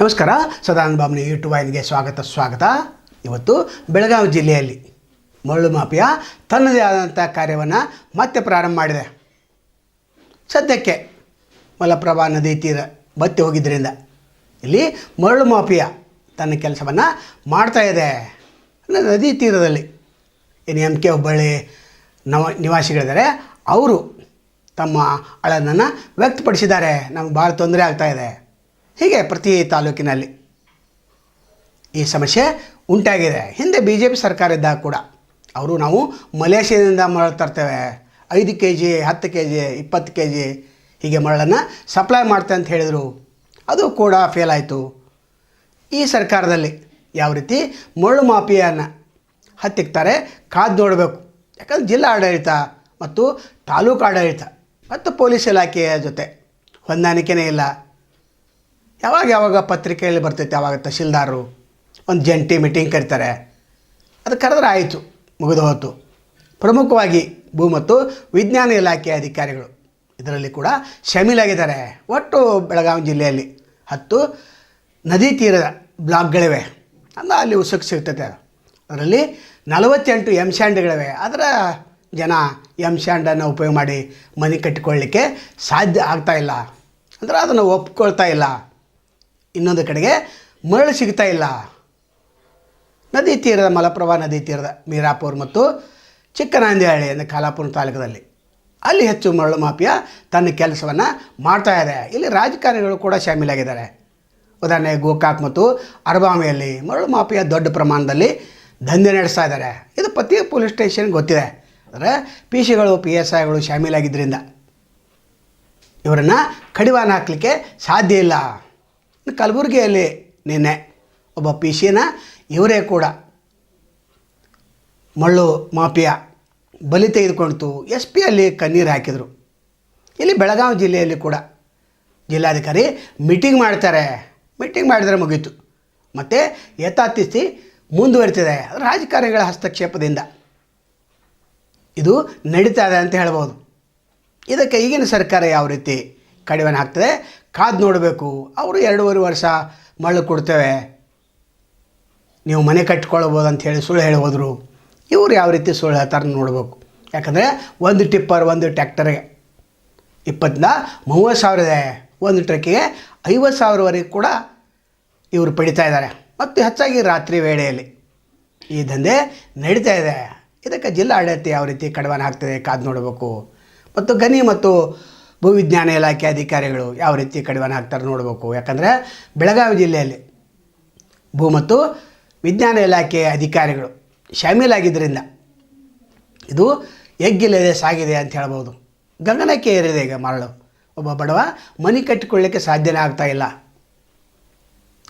ನಮಸ್ಕಾರ, ಸದಾನಂದ ಬಾಬ್ನಿ ಯೂಟ್ಯೂಬ್ ವಾಹಿನಿಗೆ ಸ್ವಾಗತ ಸ್ವಾಗತ. ಇವತ್ತು ಬೆಳಗಾವಿ ಜಿಲ್ಲೆಯಲ್ಲಿ ಮರಳು ಮಾಫಿಯಾ ತನ್ನದೇ ಆದಂಥ ಕಾರ್ಯವನ್ನು ಮತ್ತೆ ಪ್ರಾರಂಭ ಮಾಡಿದೆ. ಸದ್ಯಕ್ಕೆ ಮಲಪ್ರಭಾ ನದಿ ತೀರ ಬತ್ತಿ ಹೋಗಿದ್ದರಿಂದ ಇಲ್ಲಿ ಮರಳು ಮಾಫಿಯಾ ತನ್ನ ಕೆಲಸವನ್ನು ಮಾಡ್ತಾ ಇದೆ ನದಿ ತೀರದಲ್ಲಿ. ಏನು ಎಂ ಕೆ ಹುಬ್ಬಳ್ಳಿ ನವ ನಿವಾಸಿಗಳಿದ್ದಾರೆ. ಅವರು ತಮ್ಮ ಅಳನನ್ನು ವ್ಯಕ್ತಪಡಿಸಿದ್ದಾರೆ. ನಮ್ಗೆ ಭಾಳ ತೊಂದರೆ ಆಗ್ತಾ ಇದೆ. ಹೀಗೆ ಪ್ರತಿ ತಾಲೂಕಿನಲ್ಲಿ. ಈ ಸಮಸ್ಯೆ ಉಂಟಾಗಿದೆ. ಹಿಂದೆ ಬಿ ಜೆ ಪಿ ಸರ್ಕಾರ ಇದ್ದಾಗ ಕೂಡ. ಅವರು ನಾವು ಮಲೇಷ್ಯಾದಿಂದ ಮರಳು ತರ್ತೇವೆ. ಐದು ಕೆ ಜಿ ಹತ್ತು ಕೆ ಜಿ ಇಪ್ಪತ್ತು ಕೆ ಜಿ ಹೀಗೆ ಮರಳನ್ನು ಸಪ್ಲೈ ಮಾಡ್ತೆ ಅಂತ ಹೇಳಿದರು. ಅದು ಕೂಡ ಫೇಲ್ ಆಯಿತು. ಈ ಸರ್ಕಾರದಲ್ಲಿ ಯಾವ ರೀತಿ ಮರಳು ಮಾಫಿಯನ್ನು ಹತ್ತಿಕ್ತಾರೆ ಕಾದು ನೋಡಬೇಕು. ಯಾಕಂದ್ರೆ ಜಿಲ್ಲಾ ಆಡಳಿತ ಮತ್ತು ತಾಲೂಕು ಆಡಳಿತ ಮತ್ತು ಪೊಲೀಸ್ ಇಲಾಖೆಯ ಜೊತೆ ಹೊಂದಾಣಿಕೆನೇ ಇಲ್ಲ. ಯಾವಾಗ ಯಾವಾಗ ಪತ್ರಿಕೆಯಲ್ಲಿ ಬರ್ತೈತೆ, ಯಾವಾಗ ತಹಶೀಲ್ದಾರರು ಒಂದು ಜಂಟಿ ಮೀಟಿಂಗ್ ಕರೀತಾರೆ, ಅದು ಕರೆದ್ರೆ ಆಯಿತು, ಮುಗಿದು ಹೋತು. ಪ್ರಮುಖವಾಗಿ ಭೂ ಮತ್ತು ವಿಜ್ಞಾನ ಇಲಾಖೆಯ ಅಧಿಕಾರಿಗಳು ಇದರಲ್ಲಿ ಕೂಡ ಶಮೀಲಾಗಿದ್ದಾರೆ. ಒಟ್ಟು ಬೆಳಗಾವಿ ಜಿಲ್ಲೆಯಲ್ಲಿ ಹತ್ತು ನದಿ ತೀರದ ಬ್ಲಾಕ್ಗಳಿವೆ. ಅಂದ್ರೆ ಅಲ್ಲಿ ಉಸುಕು ಸಿಗ್ತೈತೆ. ಅದರಲ್ಲಿ ನಲವತ್ತೆಂಟು ಎಂ ಸ್ಯಾಂಡ್ಗಳಿವೆ ಅದರ ಜನ ಎಂ ಸ್ಯಾಂಡನ್ನು ಉಪಯೋಗ ಮಾಡಿ ಮನೆ ಕಟ್ಟಿಕೊಳ್ಳಲಿಕ್ಕೆ ಸಾಧ್ಯ ಆಗ್ತಾ ಇಲ್ಲ. ಅಂದ್ರೆ ಅದನ್ನು ಒಪ್ಕೊಳ್ತಾ ಇಲ್ಲ. ಇನ್ನೊಂದು ಕಡೆಗೆ ಮರಳು ಸಿಗ್ತಾ ಇಲ್ಲ. ನದಿ ತೀರದ ಮಲಪ್ರಭಾ ನದಿ ತೀರದ ಮೀರಾಪುರ್ ಮತ್ತು ಚಿಕ್ಕನಾಂದಿಹಳ್ಳಿ ಅಂದರೆ ಕಾಲಾಪುರ ತಾಲೂಕದಲ್ಲಿ ಅಲ್ಲಿ ಹೆಚ್ಚು ಮರಳು ಮಾಫಿಯಾ ತನ್ನ ಕೆಲಸವನ್ನು ಮಾಡ್ತಾ ಇದೆ. ಇಲ್ಲಿ ರಾಜಕಾರಣಿಗಳು ಕೂಡ ಶಾಮೀಲಾಗಿದ್ದಾರೆ. ಉದಾಹರಣೆ ಗೋಕಾಕ್ ಮತ್ತು ಅರಬಾಮಿಯಲ್ಲಿ ಮರಳು ಮಾಫಿಯಾ ದೊಡ್ಡ ಪ್ರಮಾಣದಲ್ಲಿ ದಂಧೆ ನಡೆಸ್ತಾ ಇದ್ದಾರೆ. ಇದು ಪ್ರತಿ ಪೊಲೀಸ್ ಸ್ಟೇಷನ್ ಗೊತ್ತಿದೆ. ಅಂದರೆ ಪಿ ಸಿಗಳು, ಪಿ ಎಸ್ ಐಗಳು ಶಾಮೀಲಾಗಿದ್ದರಿಂದ ಇವರನ್ನು ಕಡಿವಾಣ ಹಾಕಲಿಕ್ಕೆ ಸಾಧ್ಯ ಇಲ್ಲ. ಕಲಬುರಗಿಯಲ್ಲಿ ನಿನ್ನೆ ಒಬ್ಬ ಪಿ ಸಿನ ಇವರೇ ಕೂಡ ಮಳ್ಳು ಮಾಫಿಯಾ ಬಲಿ ತೆಗೆದುಕೊಳ್ತು ಎಸ್ ಪಿ ಅಲ್ಲಿ ಕಣ್ಣೀರು ಹಾಕಿದರು. ಇಲ್ಲಿ ಬೆಳಗಾವಿ ಜಿಲ್ಲೆಯಲ್ಲಿ ಕೂಡ ಜಿಲ್ಲಾಧಿಕಾರಿ ಮೀಟಿಂಗ್ ಮಾಡ್ತಾರೆ. ಮೀಟಿಂಗ್ ಮಾಡಿದರೆ ಮುಗೀತು. ಮತ್ತು ಯಥಾತಿಥಿ ಮುಂದುವರಿತಿದೆ. ರಾಜಕಾರಣಿಗಳ ಹಸ್ತಕ್ಷೇಪದಿಂದ. ಇದು ನಡೀತಾ ಇದೆ ಅಂತ ಹೇಳ್ಬೋದು. ಇದಕ್ಕೆ ಈಗಿನ ಸರ್ಕಾರ ಯಾವ ರೀತಿ ಕಡಿವಾಣ ಹಾಕ್ತದೆ? ಕಾದು ನೋಡಬೇಕು. ಅವರು ಎರಡೂವರೆ ವರ್ಷ ಮಳ್ಳು ಕೊಡ್ತೇವೆ. ನೀವು ಮನೆ ಕಟ್ಕೊಳ್ಬೋದು ಅಂತ ಹೇಳಿ ಸುಳ್ಳು ಹೇಳಿ ಹೋದರು ಇವರು ಯಾವ ರೀತಿ ಸುಳ್ಳು ಹೇಳ್ತಾರೆ ನೋಡಬೇಕು. ಯಾಕಂದರೆ ಒಂದು ಟಿಪ್ಪರ್, ಒಂದು ಟ್ಯಾಕ್ಟರ್ಗೆ ಇಪ್ಪತ್ತಿಂದ ಮೂವತ್ತು ಸಾವಿರ ಇದೆ. ಒಂದು ಟ್ರಕ್ಕಿಗೆ ಐವತ್ತು ಸಾವಿರವರೆಗೆ ಕೂಡ ಇವರು ಪಡಿತಾ ಇದ್ದಾರೆ. ಮತ್ತು ಹೆಚ್ಚಾಗಿ ರಾತ್ರಿ ವೇಳೆಯಲ್ಲಿ ಈ ದಂಧೆ ನಡೀತಾ ಇದೆ. ಇದಕ್ಕೆ ಜಿಲ್ಲಾ ಆಡಳಿತ ಯಾವ ರೀತಿ ಕಡಿವಾಣ ಹಾಕ್ತದೆ ಕಾದು ನೋಡಬೇಕು. ಮತ್ತು ಗನಿ ಮತ್ತು ಭೂವಿಜ್ಞಾನ ಇಲಾಖೆ ಅಧಿಕಾರಿಗಳು ಯಾವ ರೀತಿ ಕಡಿವಾಣ ಹಾಕ್ತಾರೆ ನೋಡಬೇಕು. ಯಾಕಂದರೆ ಬೆಳಗಾವಿ ಜಿಲ್ಲೆಯಲ್ಲಿ ಭೂ ಮತ್ತು ವಿಜ್ಞಾನ ಇಲಾಖೆಯ ಅಧಿಕಾರಿಗಳು ಶಾಮೀಲಾಗಿದ್ದರಿಂದ ಇದು ಎಗ್ಗಿಲ್ಲದೆ ಸಾಗಿದೆ ಅಂತ ಹೇಳ್ಬೋದು. ಗಗನಕ್ಕೆ ಏರಿದೆ ಈಗ ಮರಳು. ಒಬ್ಬ ಬಡವ ಮನೆ ಕಟ್ಟಿಕೊಳ್ಳಿಕ್ಕೆ ಸಾಧ್ಯನೇ ಆಗ್ತಾ ಇಲ್ಲ.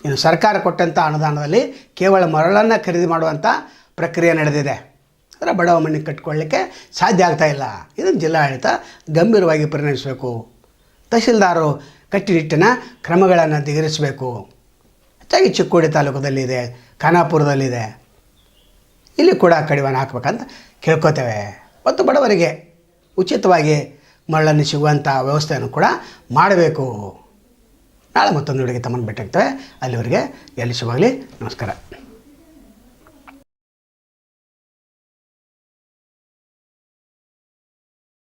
ಇನ್ನು ಸರ್ಕಾರ ಕೊಟ್ಟಂಥ ಅನುದಾನದಲ್ಲಿ ಕೇವಲ ಮರಳನ್ನು ಖರೀದಿ ಮಾಡುವಂಥ ಪ್ರಕ್ರಿಯೆ ನಡೆದಿದೆ. ಅಂದರೆ ಬಡವ ಮನೆ ಕಟ್ಕೊಳ್ಳಿಕ್ಕೆ ಸಾಧ್ಯ ಆಗ್ತಾಯಿಲ್ಲ ಇದನ್ನು ಜಿಲ್ಲಾಡಳಿತ ಗಂಭೀರವಾಗಿ ಪರಿಗಣಿಸಬೇಕು ತಹಶೀಲ್ದಾರರು ಕಟ್ಟುನಿಟ್ಟಿನ ಕ್ರಮಗಳನ್ನು ತೆಗೆರಿಸಬೇಕು ಹೆಚ್ಚಾಗಿ ಚಿಕ್ಕೋಡಿ ತಾಲೂಕದಲ್ಲಿದೆ, ಖಾನಾಪುರದಲ್ಲಿದೆ. ಇಲ್ಲಿ ಕೂಡ ಕಡಿವಾಣ ಹಾಕ್ಬೇಕಂತ ಕೇಳ್ಕೊತೇವೆ. ಮತ್ತು ಬಡವರಿಗೆ ಉಚಿತವಾಗಿ ಮರಳನ್ನು ಸಿಗುವಂಥ ವ್ಯವಸ್ಥೆಯನ್ನು ಕೂಡ ಮಾಡಬೇಕು. ನಾಳೆ ಮತ್ತೊಂದು ಹುಡುಗಿ ತಮ್ಮನ್ನು ಭೇಟಿಯಾಗ್ತೇವೆ. ಅಲ್ಲಿವರೆಗೆ ಎಲ್ಲಿ ಶುಭಾಗಲಿ ನಮಸ್ಕಾರ.